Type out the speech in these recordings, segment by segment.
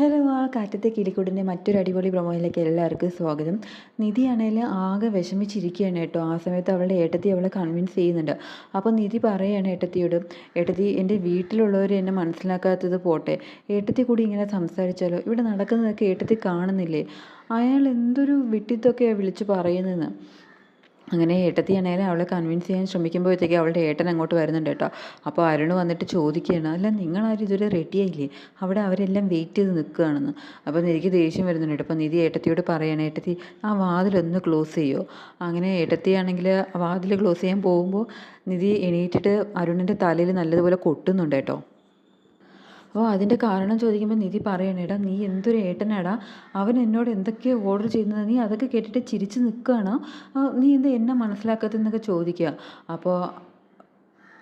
Hello ആ കാറ്റത്തെ കിളിക്കൂടിന്റെ മറ്റൊരു അടിപൊളി പ്രൊമോയിലേക്ക് എല്ലാവർക്കും സ്വാഗതം. നിധിയാണേൽ ആകെ വിഷമിച്ചിരിക്കുകയാണ് കേട്ടോ. ആ സമയത്ത് അവളുടെ ഏട്ടത്തി അവളെ കൺവിൻസ് ചെയ്യുന്നുണ്ട്. അപ്പോൾ നിധി പറയുകയാണ് ഏട്ടത്തിയോട് ഏട്ടത്തി എന്റെ വീട്ടിലുള്ളവർ എന്നെ മനസ്സിലാക്കാത്തത് പോട്ടെ. ഏട്ടത്തി കൂടി ഇങ്ങനെ സംസാരിച്ചാലോ? ഇവിടെ നടക്കുന്നതൊക്കെ ഏട്ടത്തി കാണുന്നില്ലേ? അയാൾ എന്തൊരു വിട്ടിത്തൊക്കെയാണ് വിളിച്ച് പറയുന്നതെന്ന്. അങ്ങനെ ഏട്ടത്തിയാണേലും അവളെ കൺവിൻസ് ചെയ്യാൻ ശ്രമിക്കുമ്പോഴത്തേക്ക് അവളുടെ ഏട്ടൻ അങ്ങോട്ട് വരുന്നുണ്ട് കേട്ടോ. അപ്പോൾ അരുൺ വന്നിട്ട് ചോദിക്കുകയാണ് അല്ല നിങ്ങളാരും ഇതുവരെ റെഡിയായില്ലേ അവിടെ അവരെല്ലാം വെയിറ്റ് ചെയ്ത് നിൽക്കുകയാണെന്ന്. അപ്പോൾ എനിക്ക് ദേഷ്യം വരുന്നുണ്ട് കേട്ടോ. അപ്പോൾ നിധി ഏട്ടത്തിയോട് പറയണേ ഏട്ടത്തി ആ വാതിലൊന്ന് ക്ലോസ് ചെയ്യുമോ അങ്ങനെ ഏട്ടത്തിയാണെങ്കിൽ വാതിൽ ക്ലോസ് ചെയ്യാൻ പോകുമ്പോൾ നിധി എണീറ്റിട്ട് അരുണിന്റെ തലയിൽ നല്ലതുപോലെ കൊട്ടുന്നുണ്ട് കേട്ടോ. അപ്പോൾ അതിന്റെ കാരണം ചോദിക്കുമ്പോൾ നിധി പറയണേ എടാ നീ എന്തൊരു ഏട്ടനാടാ? അവൻ എന്നോട് എന്തൊക്കെയോ ഓർഡർ ചെയ്യുന്നത് നീ അതൊക്കെ കേട്ടിട്ട് ചിരിച്ച് നിൽക്കുകയാണ് നീ എന്താ എന്നെ മനസ്സിലാക്കാത്തതെന്നൊക്കെ ചോദിക്കുക. അപ്പോൾ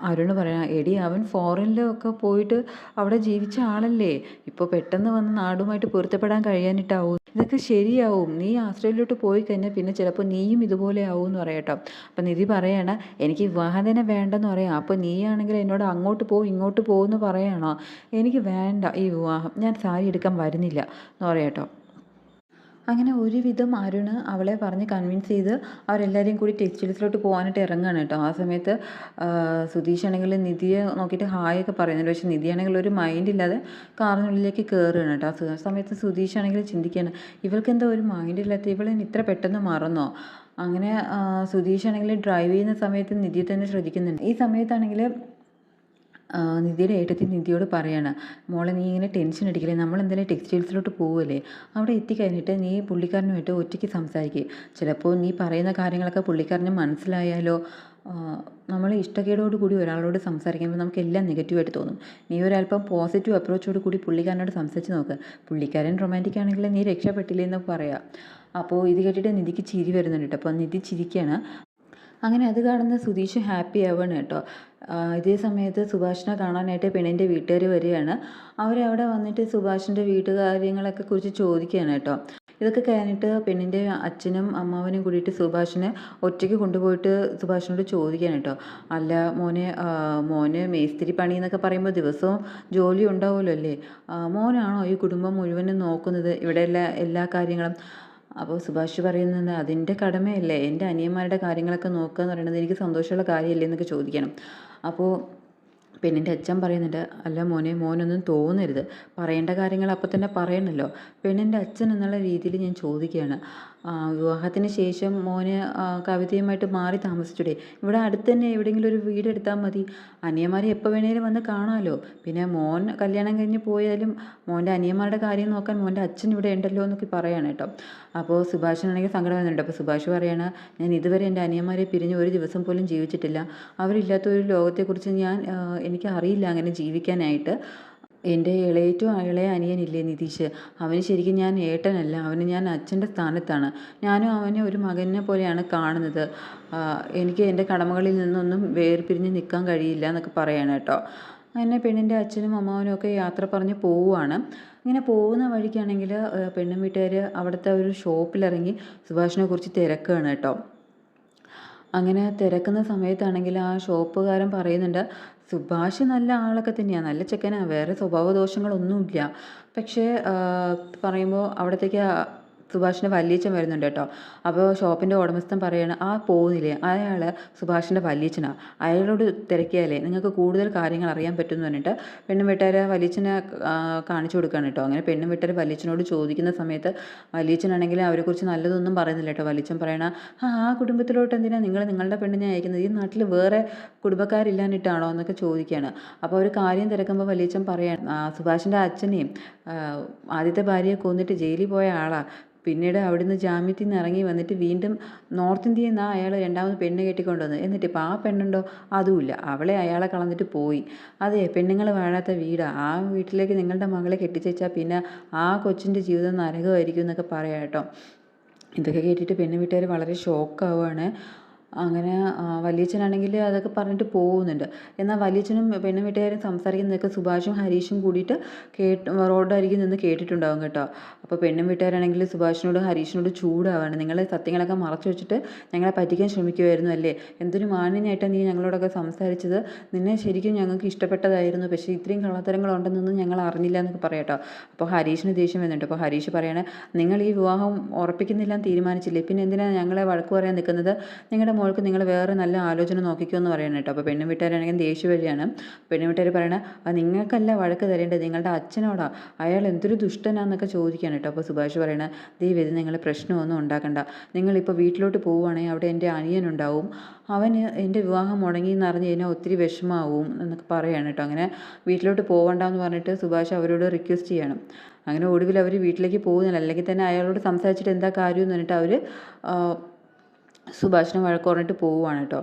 അരുണ് പറയാം എടി അവൻ ഫോറിനിലൊക്കെ പോയിട്ട് അവിടെ ജീവിച്ച ആളല്ലേ. ഇപ്പോൾ പെട്ടെന്ന് വന്ന് നാടുമായിട്ട് പൊരുത്തപ്പെടാൻ കഴിയാനിട്ടാവും ഇതൊക്കെ ശരിയാവും. നീ ആസ്ട്രേലിയയിലോട്ട് പോയി കഴിഞ്ഞാൽ പിന്നെ ചിലപ്പോൾ നീയും ഇതുപോലെ ആവും എന്ന് പറയട്ടോ അപ്പം നിധി പറയണ എനിക്ക് വിവാഹം തന്നെ വേണ്ടെന്ന് പറയാം. അപ്പോൾ നീയാണെങ്കിൽ എന്നോട് അങ്ങോട്ട് പോകും ഇങ്ങോട്ട് പോകുമെന്ന് പറയണോ? എനിക്ക് വേണ്ട ഈ വിവാഹം. ഞാൻ സാരി എടുക്കാൻ വരുന്നില്ല. എന്ന് പറയാം കേട്ടോ അങ്ങനെ ഒരുവിധം അരുൺ അവളെ പറഞ്ഞ് കൺവിൻസ് ചെയ്ത് അവരെല്ലാവരെയും കൂടി ടെക്സ്റ്റൈൽസിലോട്ട് പോകാനായിട്ട് ഇറങ്ങുകയാണ് കേട്ടോ. ആ സമയത്ത് സുധീഷ് ആണെങ്കിൽ നിധിയെ നോക്കിയിട്ട് ഹായ് ഒക്കെ പറയുന്നുണ്ട്. പക്ഷേ നിധിയാണെങ്കിൽ ഒരു മൈൻഡ് ഇല്ലാതെ കാറിനുള്ളിലേക്ക് കയറുകയാണ് കേട്ടോ. ആ സമയത്ത് സുധീഷ് ആണെങ്കിൽ ചിന്തിക്കുകയാണ് ഇവൾക്ക് എന്താ ഒരു മൈൻഡ് ഇല്ലാത്ത ഇവളെ ഇത്ര പെട്ടെന്ന് മറന്നോ? അങ്ങനെ സുധീഷ് ആണെങ്കിൽ ഡ്രൈവ് ചെയ്യുന്ന സമയത്ത് നിധിയെ തന്നെ ശ്രദ്ധിക്കുന്നുണ്ട്. ഈ സമയത്താണെങ്കിൽ നിധിയുടെ ഏട്ടത്തി നിധിയോട് പറയാണ് മോളെ നീ ഇങ്ങനെ ടെൻഷൻ അടിക്കില്ലേ? നമ്മൾ എന്തായാലും ടെക്സ്റ്റൈൽസിലോട്ട് പോവുമല്ലേ അവിടെ എത്തിക്കഴിഞ്ഞിട്ട് നീ പുള്ളിക്കാരനുമായിട്ട് ഒറ്റയ്ക്ക് സംസാരിക്കുക ചിലപ്പോൾ നീ പറയുന്ന കാര്യങ്ങളൊക്കെ പുള്ളിക്കാരന് മനസ്സിലായാലോ നമ്മൾ ഇഷ്ടക്കേടോട് കൂടി ഒരാളോട് സംസാരിക്കുമ്പോൾ നമുക്ക് എല്ലാം നെഗറ്റീവായിട്ട് തോന്നും. നീ ഒരല്പം പോസിറ്റീവ് അപ്രോച്ചോട് കൂടി പുള്ളിക്കാരനോട് സംസാരിച്ച് നോക്ക്. പുള്ളിക്കാരൻ റൊമാന്റിക് ആണെങ്കിൽ നീ രക്ഷപ്പെട്ടില്ലേ എന്ന് പറയാം. അപ്പോൾ ഇത് കേട്ടിട്ട് നിധിക്ക് ചിരി വരുന്നുണ്ട് അപ്പോൾ നിധി ചിരിക്കുകയാണ് അങ്ങനെ അത് കാണുന്ന സുധീഷ് ഹാപ്പി ആവുകയാണ് കേട്ടോ. ഇതേ സമയത്ത് സുഭാഷിനെ കാണാനായിട്ട് പെണ്ണിന്റെ വീട്ടുകാർ വരികയാണ്. അവരവിടെ വന്നിട്ട് സുഭാഷിന്റെ വീട്ടുകാര്യങ്ങളൊക്കെ കുറിച്ച് ചോദിക്കുകയാണ് കേട്ടോ. ഇതൊക്കെ കഴിഞ്ഞിട്ട് പെണ്ണിന്റെ അച്ഛനും അമ്മാവനും കൂടിയിട്ട് സുഭാഷിനെ ഒറ്റയ്ക്ക് കൊണ്ടുപോയിട്ട് സുഭാഷിനോട് ചോദിക്കാൻ കേട്ടോ. അല്ല മോനെ മോന് മേസ്തിരി പണി എന്നൊക്കെ പറയുമ്പോൾ ദിവസവും ജോലി ഉണ്ടാവുമല്ലോ അല്ലേ? മോനാണോ ഈ കുടുംബം മുഴുവനും നോക്കുന്നത്? ഇവിടെ എല്ലാ എല്ലാ കാര്യങ്ങളും. അപ്പോൾ സുഭാഷ് പറയുന്നത് അതിന്റെ കടമയല്ലേ? എന്റെ അനിയന്മാരുടെ കാര്യങ്ങളൊക്കെ നോക്കുക എന്ന് പറയുന്നത് എനിക്ക് സന്തോഷമുള്ള കാര്യമല്ലേ എന്നൊക്കെ ചോദിക്കണം. അപ്പോൾ പെണ്ണിന്റെ അച്ഛൻ പറയുന്നുണ്ട് അല്ല മോനെ മോനൊന്നും തോന്നരുത്. പറയേണ്ട കാര്യങ്ങൾ അപ്പം തന്നെ പറയണമല്ലോ പെണ്ണിന്റെ അച്ഛൻ എന്നുള്ള രീതിയിൽ ഞാൻ ചോദിക്കുകയാണ്. വിവാഹത്തിന് ശേഷം മോന് കവിതയുമായിട്ട് മാറി താമസിച്ചൂടെ. ഇവിടെ അടുത്ത് തന്നെ എവിടെയെങ്കിലും ഒരു വീട് എടുത്താൽ മതി. അനിയന്മാരെ എപ്പോൾ വേണേലും വന്ന് കാണാമല്ലോ പിന്നെ മോൻ കല്യാണം കഴിഞ്ഞ് പോയാലും മോന്റെ അനിയന്മാരുടെ കാര്യം നോക്കാൻ മോന്റെ അച്ഛൻ ഇവിടെ ഉണ്ടല്ലോ എന്നൊക്കെ പറയാണ് കേട്ടോ. അപ്പോൾ സുഭാഷിനാണെങ്കിൽ സങ്കടം വന്നിട്ടുണ്ട് അപ്പോൾ സുഭാഷ് പറയാണ് ഞാൻ ഇതുവരെ എന്റെ അനിയന്മാരെ പിരിഞ്ഞ് ഒരു ദിവസം പോലും ജീവിച്ചിട്ടില്ല. അവരില്ലാത്ത ഒരു ലോകത്തെക്കുറിച്ച് ഞാൻ എനിക്ക് അറിയില്ല അങ്ങനെ ജീവിക്കാനായിട്ട്. എന്റെ ഇളയേറ്റവും ഇളയ അനിയനില്ലേ നിതീഷ്? അവന് ശരിക്കും ഞാൻ ഏട്ടനല്ല. അവന് ഞാൻ അച്ഛന്റെ സ്ഥാനത്താണ്. ഞാനും അവനെ ഒരു മകനെ പോലെയാണ് കാണുന്നത്. എനിക്ക് എന്റെ കടമകളിൽ നിന്നൊന്നും വേർപിരിഞ്ഞ് നിൽക്കാൻ കഴിയില്ല എന്നൊക്കെ പറയണം കേട്ടോ. അങ്ങനെ പെണ്ണിന്റെ അച്ഛനും അമ്മാവനും ഒക്കെ യാത്ര പറഞ്ഞ് പോവുകയാണ് ഇങ്ങനെ പോകുന്ന വഴിക്കാണെങ്കിൽ പെണ്ണും വീട്ടുകാർ അവിടുത്തെ ഒരു ഷോപ്പിലിറങ്ങി സുഭാഷിനെ കുറിച്ച് തിരക്കുകയാണ് കേട്ടോ. അങ്ങനെ തിരക്കുന്ന സമയത്താണെങ്കിൽ ആ ഷോപ്പുകാരൻ പറയുന്നുണ്ട് സുഭാഷ് നല്ല ആളൊക്കെ തന്നെയാണ് നല്ല ചെക്കനാണ് വേറെ സ്വഭാവ ദോഷങ്ങളൊന്നുമില്ല പക്ഷേ പറയുമ്പോൾ അവിടത്തേക്ക് സുഭാഷിന്റെ വല്യച്ഛൻ വരുന്നുണ്ട് കേട്ടോ. അപ്പോൾ ഷോപ്പിന്റെ ഉടമസ്ഥൻ പറയുകയാണ് ആ പോകുന്നില്ലേ അയാൾ സുഭാഷിന്റെ വല്യച്ഛനാണ് അയാളോട് തിരക്കിയാലേ നിങ്ങൾക്ക് കൂടുതൽ കാര്യങ്ങൾ അറിയാൻ പറ്റുമെന്ന് പറഞ്ഞിട്ട് പെണ്ണും വീട്ടുകാരെ വല്യച്ഛനെ കാണിച്ചു കൊടുക്കുകയാണ് കേട്ടോ. അങ്ങനെ പെണ്ണും വീട്ടുകാർ വല്യച്ഛനോട് ചോദിക്കുന്ന സമയത്ത് വല്യച്ഛനാണെങ്കിൽ അവരെക്കുറിച്ച് നല്ലതൊന്നും പറയുന്നില്ല കേട്ടോ. വല്യച്ഛൻ പറയണ ആ ആ കുടുംബത്തിലോട്ട് എന്തിനാണ് നിങ്ങൾ നിങ്ങളുടെ പെണ്ണിനെ അയക്കുന്നത്? ഈ നാട്ടിൽ വേറെ കുടുംബക്കാരില്ലാഞ്ഞിട്ടാണോ? എന്നൊക്കെ ചോദിക്കുകയാണ്. അപ്പോൾ ഒരു കാര്യം തിരക്കുമ്പോൾ വല്യച്ഛൻ പറയാണ് സുഭാഷിന്റെ അച്ഛനെയും ആദ്യത്തെ ഭാര്യയെ കൊന്നിട്ട് ജയിലിൽ പോയ ആളാണ് പിന്നീട് അവിടുന്ന് ജാമ്യത്തിൽ നിന്ന് ഇറങ്ങി വന്നിട്ട് വീണ്ടും നോർത്ത് ഇന്ത്യയിൽ നിന്നാണ് അയാൾ രണ്ടാമത് പെണ്ണ് കെട്ടിക്കൊണ്ടുവന്നത് എന്നിട്ട് ഇപ്പോൾ ആ പെണ്ണുണ്ടോ? അതുമില്ല. അവളെ അയാളെ കളഞ്ഞിട്ട് പോയി. അതെ പെണ്ണുങ്ങൾ വാഴാത്ത വീടാണ് ആ വീട്ടിലേക്ക് നിങ്ങളുടെ മകളെ കെട്ടിച്ചേച്ചാൽ പിന്നെ ആ കൊച്ചിന്റെ ജീവിതം നരകമായിരിക്കും എന്നൊക്കെ പറയാം കേട്ടോ. ഇതൊക്കെ കേട്ടിട്ട് പെണ്ണ് വീട്ടുകാർ വളരെ ഷോക്കാവുകയാണ് അങ്ങനെ വലിയച്ഛനാണെങ്കിൽ അതൊക്കെ പറഞ്ഞിട്ട് പോകുന്നുണ്ട്. എന്നാൽ വലിയച്ഛനും പെണ്ണും വീട്ടുകാരും സംസാരിക്കുന്നതൊക്കെ സുഭാഷും ഹരീഷും കൂടിയിട്ട് കേട്ട് റോഡരികിൽ നിന്ന് കേട്ടിട്ടുണ്ടാവും കേട്ടോ. അപ്പോൾ പെണ്ണും വീട്ടുകാരാണെങ്കിൽ സുഭാഷിനോട് ഹരീഷിനോട് ചൂടാവാണ്. നിങ്ങളെ സത്യങ്ങളൊക്കെ മറച്ചു വെച്ചിട്ട് ഞങ്ങളെ പറ്റിക്കാൻ ശ്രമിക്കുമായിരുന്നു അല്ലേ? എന്തൊരു മാന്യനായിട്ടാണ് നീ ഞങ്ങളോടൊക്കെ സംസാരിച്ചത്. നിന്നെ ശരിക്കും ഞങ്ങൾക്ക് ഇഷ്ടപ്പെട്ടതായിരുന്നു. പക്ഷേ ഇത്രയും കള്ളത്തരങ്ങളുണ്ടെന്നൊന്നും ഞങ്ങൾ അറിഞ്ഞില്ല എന്നൊക്കെ പറയാട്ടോ അപ്പോൾ ഹരീഷിന് ദേഷ്യം വരുന്നുണ്ട്. അപ്പോൾ ഹരീഷ് പറയണേ നിങ്ങൾ ഈ വിവാഹം ഉറപ്പിക്കുന്നില്ല തീരുമാനിച്ചില്ലേ? പിന്നെ എന്തിനാണ് ഞങ്ങളെ വഴക്ക് പറയാൻ നിൽക്കുന്നത്? നിങ്ങളുടെ മോൾക്ക് നിങ്ങൾ വേറെ നല്ല ആലോചന നോക്കിക്കോ എന്ന് പറയണം കേട്ടോ. അപ്പോൾ പെണ്ണും വീട്ടുകാരാണെങ്കിൽ ദേഷ്യം വഴിയാണ് പെണ്ണും വീട്ടുകാർ പറയണേ നിങ്ങൾക്കല്ല വഴക്ക് തരേണ്ടത് നിങ്ങളുടെ അച്ഛനോടാ. അയാൾ എന്തൊരു ദുഷ്ടനാന്നൊക്കെ ചോദിക്കുകയാണ് കേട്ടോ. അപ്പോൾ സുഭാഷ് പറയണേ ദൈവം ഇത് നിങ്ങൾ പ്രശ്നമൊന്നും ഉണ്ടാക്കണ്ട. നിങ്ങളിപ്പോൾ വീട്ടിലോട്ട് പോവുകയാണെങ്കിൽ അവിടെ എന്റെ അനിയനുണ്ടാവും. അവന് എന്റെ വിവാഹം മുടങ്ങി എന്ന് അറിഞ്ഞ് കഴിഞ്ഞാൽ ഒത്തിരി വിഷമാവും എന്നൊക്കെ പറയാണ് കേട്ടോ. അങ്ങനെ വീട്ടിലോട്ട് പോകണ്ടെന്ന് പറഞ്ഞിട്ട് സുഭാഷ് അവരോട് റിക്വസ്റ്റ് ചെയ്യണം. അങ്ങനെ ഒടുവിൽ അവർ വീട്ടിലേക്ക് പോകുന്നില്ല. അല്ലെങ്കിൽ തന്നെ അയാളോട് സംസാരിച്ചിട്ട് എന്താ കാര്യം എന്ന് പറഞ്ഞിട്ട് അവർ സുഭാഷിനെ വഴക്ക് പറഞ്ഞിട്ട് പോവുകയാണ് കേട്ടോ.